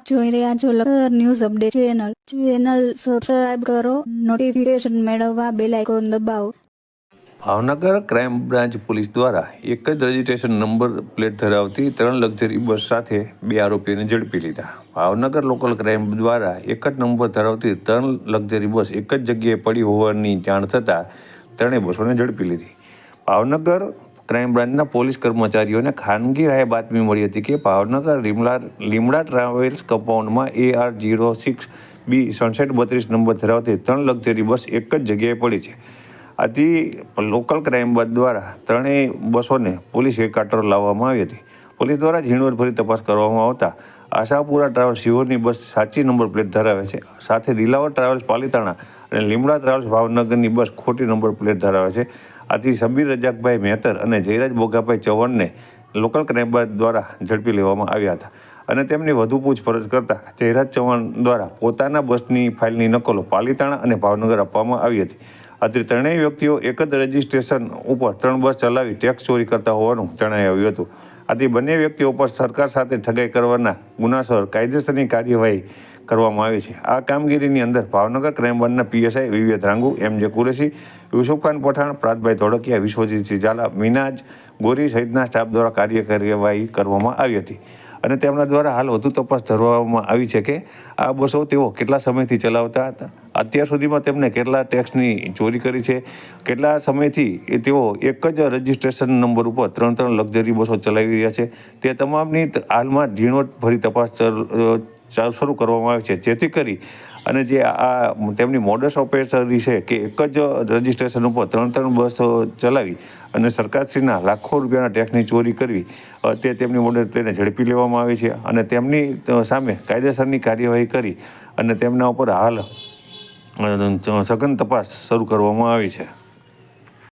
આપ જોઈ રહ્યા છો લખર news update channel. Channel subscribe કરો નોટિફિકેશન મેળવવા બેલ આઇકોન દબાવો. ભાવનગર ક્રાઇમ બ્રાન્ચ પોલીસ દ્વારા એક જ રજીસ્ટ્રેશન નંબર પ્લેટ ધરાવતી ત્રણ લક્ઝરી બસ સાથે બે આરોપીઓને ઝડપી લીધા. ભાવનગર લોકલ ક્રાઇમ દ્વારા એક જ નંબર ધરાવતી ત્રણ લક્ઝરી બસ એક જ જગ્યાએ પડી હોવાની જાણ થતાં ત્રણેય બસોને ઝડપી લીધી. ભાવનગર ક્રાઇમ બ્રાન્ચના પોલીસ કર્મચારીઓને ખાનગી રાહે બાતમી મળી હતી કે ભાવનગર લીમડા લીમડા travels કમ્પાઉન્ડમાં A R zero six B સડસઠ બત્રીસ નંબર ધરાવતી ત્રણ લક્ઝરી બસ એક જ જગ્યાએ પડી છે. આથી લોકલ ક્રાઇમ બ્રાન્ચ દ્વારા ત્રણેય બસોને પોલીસ હેડક્વાર્ટર લાવવામાં આવી હતી. પોલીસ દ્વારા ઝીણવટભરી તપાસ કરવામાં આવતા આશાપુરા ટ્રાવેલ્સ શિહોરની બસ સાચી નંબર પ્લેટ ધરાવે છે. સાથે દિલાવર ટ્રાવેલ્સ પાલીતાણા અને લીમડા ટ્રાવેલ્સ ભાવનગરની બસ ખોટી નંબર પ્લેટ ધરાવે છે. આથી સબીર રજાકભાઈ મહેતર અને જયરાજ બોગાભાઈ ચૌહાણને લોકલ ક્રાઇમ દ્વારા ઝડપી લેવામાં આવ્યા હતા અને તેમની વધુ પૂછપરછ કરતા જયરાજ ચૌહાણ દ્વારા પોતાના બસની ફાઇલની નકલો પાલીતાણા અને ભાવનગર આપવામાં આવી હતી. આથી ત્રણેય વ્યક્તિઓ એક જ રજીસ્ટ્રેશન ઉપર ત્રણ બસ ચલાવી ટેક્સ ચોરી કરતા હોવાનું જણાઈ આવ્યું હતું. આથી બંને વ્યક્તિઓ પર સરકાર સાથે ઠગાઈ કરવાના ગુનાસર કાયદેસરની કાર્યવાહી કરવામાં આવી છે. આ કામગીરીની અંદર ભાવનગર ક્રાઇમ બ્રાન્ચના PSI Vivek Rangu, M J Qureshi Yusufkhan Pathan, પ્રાતભાઈ Dholakia Vishwajit Jhala, Minaj ગોરી સહિતના સ્ટાફ દ્વારા કાર્ય કાર્યવાહી કરવામાં આવી હતી. અને તેમના દ્વારા હાલ વધુ તપાસ ધરવામાં આવી છે કે આ બસો તેઓ કેટલા સમયથી ચલાવતા હતા? અત્યાર સુધીમાં તેમને કેટલા ટેક્સની ચોરી કરી છે? કેટલા સમયથી એ તેઓ એક જ રજિસ્ટ્રેશન નંબર ઉપર ત્રણ ત્રણ લક્ઝરી બસો ચલાવી રહ્યા છે? તે તમામની હાલમાં હાલમાં ઝીણવટભરી તપાસ શરૂ કરવામાં આવે છે. જેથી કરી અને જે આ તેમની મોડસ ઓપરેટરી છે કે એક જ રજિસ્ટ્રેશન ઉપર ત્રણ ત્રણ બસો ચલાવી અને સરકારશ્રીના લાખો રૂપિયાના ટેક્સની ચોરી કરવી તે તેમની મોડલ તેને ઝડપી લેવામાં આવી છે અને તેમની સામે કાયદેસરની કાર્યવાહી કરી અને તેમના ઉપર હાલ સઘન તપાસ શરૂ કરવામાં આવી છે.